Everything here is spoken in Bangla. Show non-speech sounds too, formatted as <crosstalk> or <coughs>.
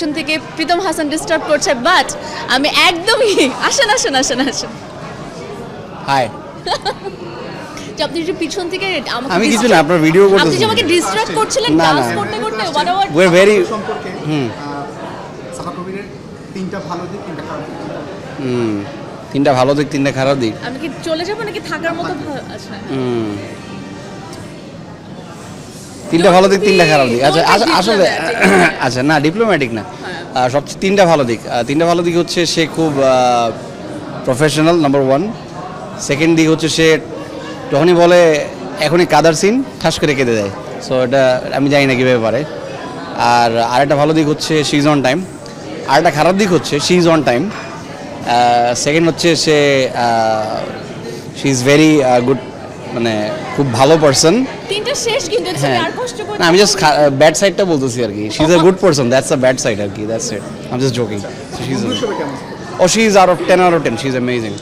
পিছন থেকে প্রীতম হাসান ডিস্টার্ব করছে বাট আমি একদমই আসেন আসেন আসেন আসেন। হাই <laughs> আপনি যে পিছন থেকে আমাকে আমি কিছু না আপনার ভিডিও আপনি যে আমাকে করছিলেন ডান্স করতে করতে whatever we are very সম্পর্কে হুম। সাহা তিনটা ভালো দিক তিনটা খারাপ দিক। হুম তিনটা ভালো দিক তিনটা খারাপ দিক। আমি কি চলে যাব নাকি থাকার মতো আচ্ছা। হুম তিনটা ভালো দিক তিনটা খারাপ দিক। আচ্ছা আস- আসলে <coughs> আচ্ছা না ডিপ্লোম্যাটিক না। আহ, সবচেয়ে তিনটা ভালো দিক। তিনটা ভালো দিক হচ্ছে সে খুব প্রফেশনাল নাম্বার ওয়ান সেকেন্ড দিক হচ্ছে সে যখনই বলে এখনই কাদার সিন ঠাস করে কেঁদে দেয়। সো এটা আমি জানি না কীভাবে পারে। আর আরেকটা ভালো দিক হচ্ছে শি ইজ অন টাইম আরেকটা খারাপ দিক হচ্ছে she is on time second হচ্ছে সে শি ইজ ভেরি গুড মানে খুব ভালো পারসন তিনটা শেষ কিন্তু হ্যাঁ। আর কষ্ট করতে না আমি জাস্ট ব্যাড সাইডটা বলতেছি আর কি। She is a good person that's a bad side আর কি that's it I am just joking she is oh she is out of 10 out of 10 she is amazing